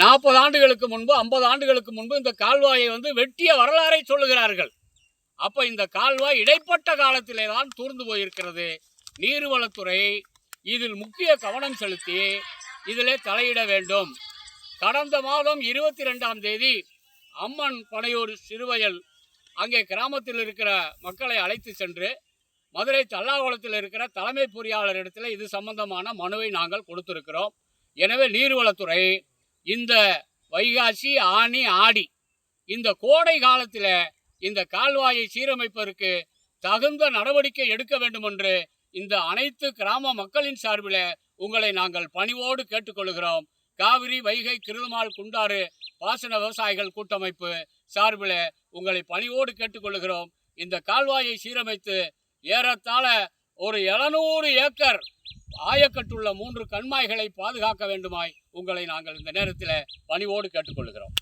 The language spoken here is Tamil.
நாற்பது ஆண்டுகளுக்கு முன்பு ஐம்பது ஆண்டுகளுக்கு முன்பு இந்த கால்வாயை வந்து வெட்டிய வரலாறை சொல்லுகிறார்கள். அப்போ இந்த கால்வாய் இடைப்பட்ட காலத்திலே தான் தூர்ந்து போயிருக்கிறது. நீர்வளத்துறை இதில் முக்கிய கவனம் செலுத்தி இதிலே தலையிட வேண்டும். கடந்த மாதம் இருபத்தி ரெண்டாம் தேதி அம்மன் பனையூர் சிறுவயல் அங்கே கிராமத்தில் இருக்கிற மக்களை அழைத்து சென்று மதுரை தல்லாகுளத்தில் இருக்கிற தலைமை பொறியாளர் இடத்துல இது சம்பந்தமான மனுவை நாங்கள் கொடுத்திருக்கிறோம். எனவே நீர்வளத்துறை இந்த வைகாசி ஆனி ஆடி. இந்த கோடை காலத்தில் இந்த கால்வாயை சீரமைப்பதற்கு தகுந்த நடவடிக்கை எடுக்க வேண்டும் என்று இந்த அனைத்து கிராம மக்களின் சார்பில் உங்களை நாங்கள் பணிவோடு கேட்டுக்கொள்கிறோம். காவிரி வைகை கிருதமால் குண்டாறு பாசன விவசாயிகள் கூட்டமைப்பு சார்பில் உங்களை பணிவோடு கேட்டுக்கொள்கிறோம். இந்த கால்வாயை சீரமைத்து ஏறத்தாழ ஒரு எழுநூறு ஏக்கர் ஆயக்கட்டுள்ள மூன்று கண்மாய்களை பாதுகாக்க வேண்டுமாய் உங்களை நாங்கள் இந்த நேரத்தில் பணிவோடு கேட்டுக்கொள்கிறோம்.